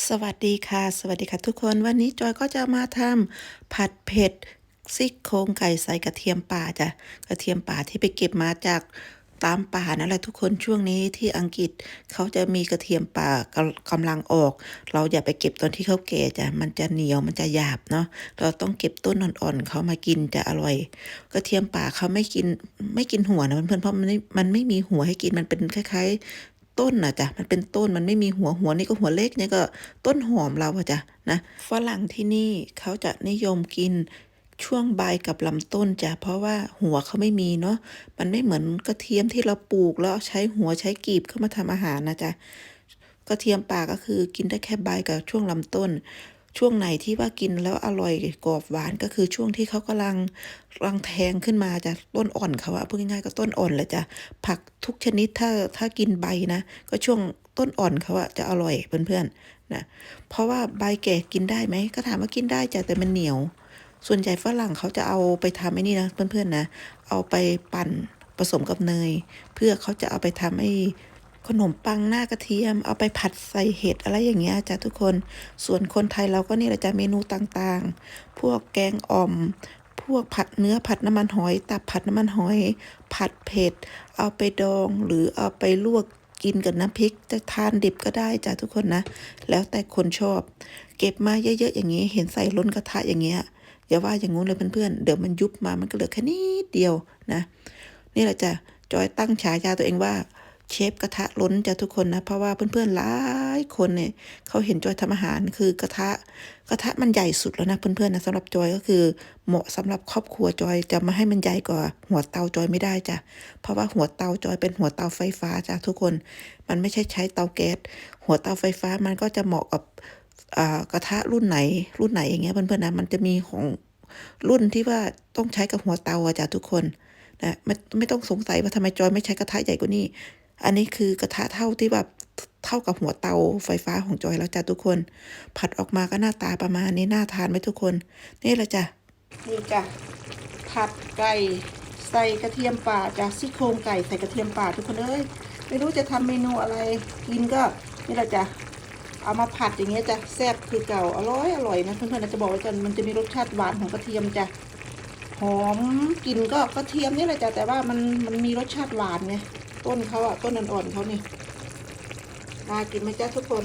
สวัสดีค่ะ สวัสดีค่ะทุกคนวันนี้จอยก็จะมาทำผัดเผ็ดซี่โครงไก่ใส่กระเทียมป่าจ้ะกระเทียมป่าที่ไปเก็บมาจากตามป่านั่นแหละทุกคนช่วงนี้ที่อังกฤษเขาจะมีกระเทียมป่ากำกำลังออก เราอย่าไปเก็บตอนที่เขาแก่จ้ะมันจะเหนียวมันจะหยาบเนาะเราต้องเก็บต้นอ่อนๆเขามากินจะอร่อย กระเทียมป่าเขาไม่กินไม่กินหัวนะเพื่อนๆเพราะมันไม่มันไม่มีหัวให้กินมันเป็นคล้ายๆ ต้นนะจ้ะมันเป็นต้นมันไม่มีหัวหัวนี่ก็หัวเล็กเนี่ยก็ต้นหอมเราอะจ้ะนะฝรั่งที่นี่เขาจะนิยมกินช่วงใบกับลำต้นจ้ะเพราะว่าหัวเขาไม่มีเนาะมันไม่เหมือนกระเทียมที่เราปลูกแล้วใช้หัวใช้กีบเข้ามาทำอาหารนะจ๊ะกระเทียมป่าก็คือกินได้แค่ใบกับช่วงลำต้น ช่วงไหนที่ว่ากินแล้วอร่อยกรอบหวานก็คือช่วงที่เขากำลังรังแทงขึ้นมาจากต้นอ่อนเขาอะพูดง่ายๆก็ต้นอ่อนเลยจ้ะผักทุกชนิดถ้าถ้ากินใบนะ ก็ช่วงต้นอ่อนเขาอะจะอร่อยเพื่อนๆนะเพราะว่าใบแก่กินได้ไหมก็ถามว่ากินได้จ้ะแต่มันเหนียว ส่วนใหญ่ฝรั่งเขาจะเอาไปทำไอ้นี่นะเพื่อนๆนะ เอาไปปั่นผสมกับเนย เพื่อเขาจะเอาไปทำไอ้ ขนมปังหน้ากระเทียม เอาไปผัดใส่เห็ดอะไรอย่างเงี้ยจ้ะทุกคน ส่วนคนไทยเราก็นี่แหละจ้ะเมนูต่างๆ พวกแกงอ่อม พวกผัดเนื้อผัดน้ำมันหอย ตับผัดน้ำมันหอย ผัดเผ็ด เอาไปดองหรือเอาไปลวกกินกับน้ำพริกจะทานดิบก็ได้จ้ะทุกคนนะ แล้วแต่คนชอบ เก็บมาเยอะๆอย่างนี้ เห็นใส่ล้นกระทะอย่างเงี้ยอย่าว่าอย่างงู้นเลยเพื่อนๆเดี๋ยวมันยุบมามันก็เหลือแค่นิดเดียวนะ นี่แหละจ้ะจอยตั้งฉายาตัวเองว่า เชฟกระทะล้นจ้ะทุกคนนะ เพราะว่าเพื่อนๆหลายคนเนี่ยเขาเห็นจอยทำอาหารคือกระทะกระทะมันใหญ่สุดแล้วนะเพื่อนๆนะสำหรับจอยก็คือเหมาะสำหรับครอบครัวจอยจะมาให้มันใหญ่กว่าหัวเตาจอยไม่ได้จ้ะเพราะว่าหัวเตาจอยเป็นหัวเตาไฟฟ้าจ้ะทุกคน มันไม่ใช่ใช้เตาแก๊สหัวเตาไฟฟ้ามันก็จะเหมาะกับกระทะรุ่นไหน รุ่นไหนอย่างเงี้ยเพื่อนๆนะมันจะมีของรุ่นที่ว่าต้องใช้กับหัวเตาอะจ้ะทุกคนนะไม่ไม่ต้องสงสัยว่าทำไมจอยไม่ใช้กระทะใหญ่กว่านี้ อันนี้คือกระทะเท่าที่แบบเท่ากับหัวเตาไฟฟ้าของจอยแล้วจ้ะทุกคน ผัดออกมาก็หน้าตาประมาณนี้น่าทานไหมทุกคน นี่แหละจ้ะนี่จ้ะผัดไก่ใส่กระเทียมป่าจ้ะซี่โครงไก่ใส่กระเทียมป่าทุกคนเอ้ยไม่รู้จะทำเมนูอะไรกินก็นี่แหละจ้ะเอามาผัดอย่างเงี้ยจ้ะแซ่บคือเก่าอร่อยอร่อยนะเพื่อนๆนะจะบอกไว้ก่อนมันจะมีรสชาติหวานของกระเทียมจ้ะหอมกลิ่นก็กระเทียมนี่แหละจ้ะแต่ว่ามันมันมีรสชาติหวานไง ต้นเขาอะต้นอ่อนๆเขานี่ยมากินไหมจ้าทุกคน